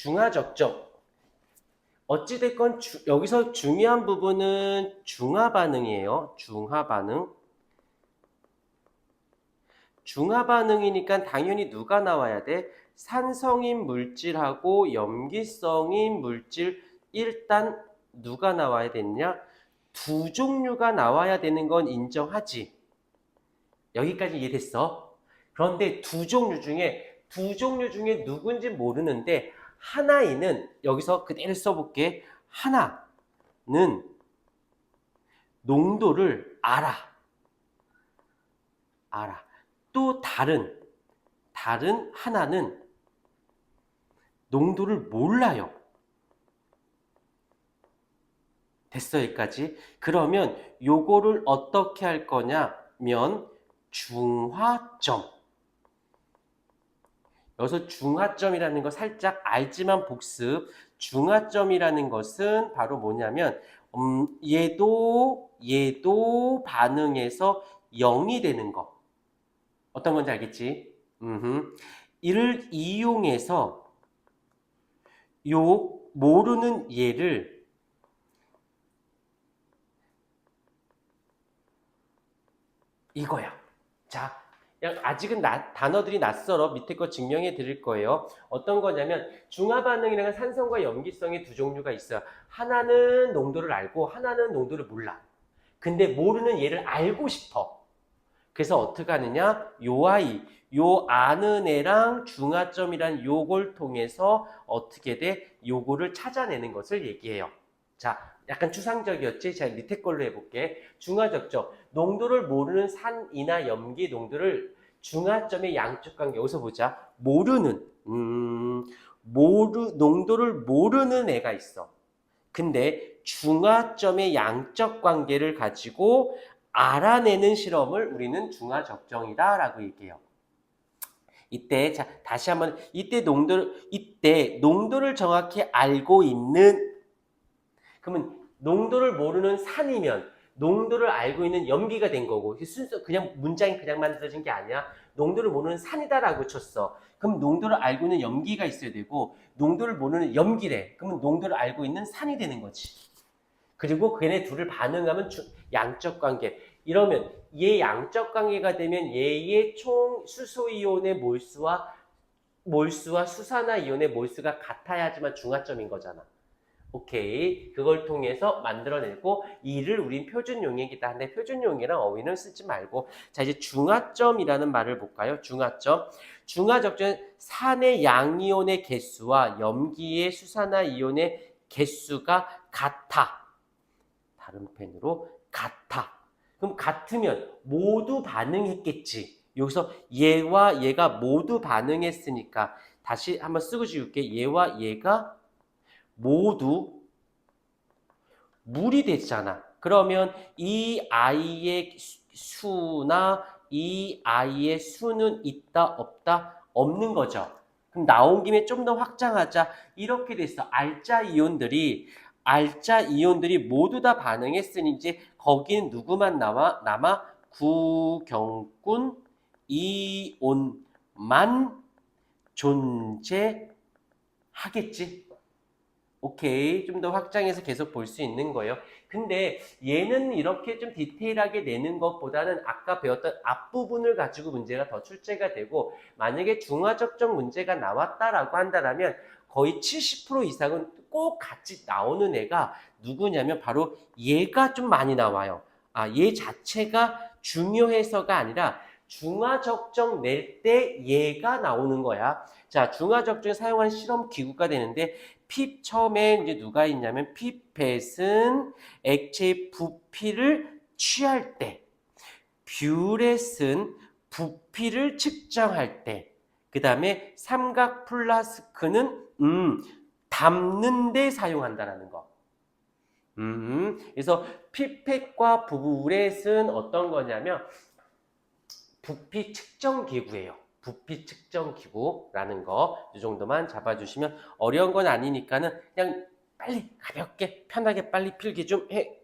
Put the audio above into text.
중화적정. 어찌됐건 주- 여기서 중요한 부분은 중화 반응이에요. 중화 반응. 중화 반응이니까 당연히 누가 나와야 돼? 산성인 물질하고 염기성인 물질 일단 누가 나와야 되느냐? 두 종류가 나와야 되는 건 인정하지. 여기까지 이해됐어? 그런데 두 종류 중에 두 종류 중에 누군지 모르는데 하나이는 여기서 그대로 써볼게. 하나는 농도를 알아. 알아. 또 다른 다른 하나는 농도를 몰라요. 됐어 여기까지. 그러면 요거를 어떻게 할 거냐면 중화점. 여기서 중화점이라는 거 살짝 알지만 복습. 중화점이라는 것은 바로 뭐냐면 음, 얘도 얘도 반응해서 0이 되는 거. 어떤 건지 알겠지? 음흠. 이를 이용해서 요 모르는 얘를 이거야. 자, 아직은 나- 단어들이 낯설어 밑에 거 증명해 드릴 거예요. 어떤 거냐면 중화 반응이라는 산성과 염기성의 두 종류가 있어요. 하나는 농도를 알고 하나는 농도를 몰라. 근데 모르는 얘를 알고 싶어. 그래서 어떻게 하느냐? 요 아이, 요 아는 애랑 중화점이란 요걸 통해서 어떻게 돼? 요거를 찾아내는 것을 얘기해요. 자, 약간 추상적이었지? 자, 밑에 걸로 해볼게. 중화적점. 농도를 모르는 산이나 염기 농도를 중화점의 양쪽 관계. 여기서 보자. 모르는, 음, 모르, 농도를 모르는 애가 있어. 근데 중화점의 양적 관계를 가지고 알아내는 실험을 우리는 중화적정이다라고 얘기해요. 이때 자 다시 한번 이때 농도를 이때 농도를 정확히 알고 있는 그러면 농도를 모르는 산이면 농도를 알고 있는 염기가 된 거고 순서 그냥 문장이 그냥 만들어진 게 아니야. 농도를 모르는 산이다라고 쳤어. 그럼 농도를 알고 있는 염기가 있어야 되고 농도를 모르는 염기래. 그러면 농도를 알고 있는 산이 되는 거지. 그리고 걔네 둘을 반응하면 주- 양적 관계. 이러면 얘 양적 관계가 되면 얘의 총 수소 이온의 몰수와 몰수와 수산화 이온의 몰수가 같아야지만 중화점인 거잖아. 오케이. 그걸 통해서 만들어내고 이를 우린 표준용액이다. 근데 표준용이랑 어휘는 쓰지 말고 자 이제 중화점이라는 말을 볼까요? 중화점. 중화적전 산의 양이온의 개수와 염기의 수산화 이온의 개수가 같아. 다른 펜으로 같아. 그럼 같으면 모두 반응했겠지. 여기서 얘와 얘가 모두 반응했으니까 다시 한번 쓰고 지울게. 얘와 얘가 모두 물이 됐잖아. 그러면 이 아이의 수- 수나 이 아이의 수는 있다 없다 없는 거죠. 그럼 나온 김에 좀 더 확장하자. 이렇게 됐어. 알짜 이온들이 알짜 이온들이 모두 다 반응했으니 이제 거기는 누구만 남아 남아 구경꾼 이온만 존재하겠지. 오케이. 좀 더 확장해서 계속 볼 수 있는 거예요. 근데 얘는 이렇게 좀 디테일하게 내는 것보다는 아까 배웠던 앞부분을 가지고 문제가 더 출제가 되고 만약에 중화적정 문제가 나왔다라고 한다면 거의 70% 이상은 꼭 같이 나오는 애가 누구냐면 바로 얘가 좀 많이 나와요. 아, 얘 자체가 중요해서가 아니라 중화적정 낼 때 얘가 나오는 거야. 자, 중화적정에 사용하는 실험 기구가 되는데 핍 처음에 이제 누가 있냐면 피펫은 액체의 부피를 취할 때, 뷰렛은 부피를 측정할 때, 그 다음에 삼각 플라스크는 음 담는 데 사용한다라는 거. 음, 그래서 피펫과 뷰렛은 어떤 거냐면 부피 측정 기구예요. 부피 측정 기구라는 거 이 정도만 잡아주시면 어려운 건 아니니까는 그냥 빨리 가볍게 편하게 빨리 필기 좀 해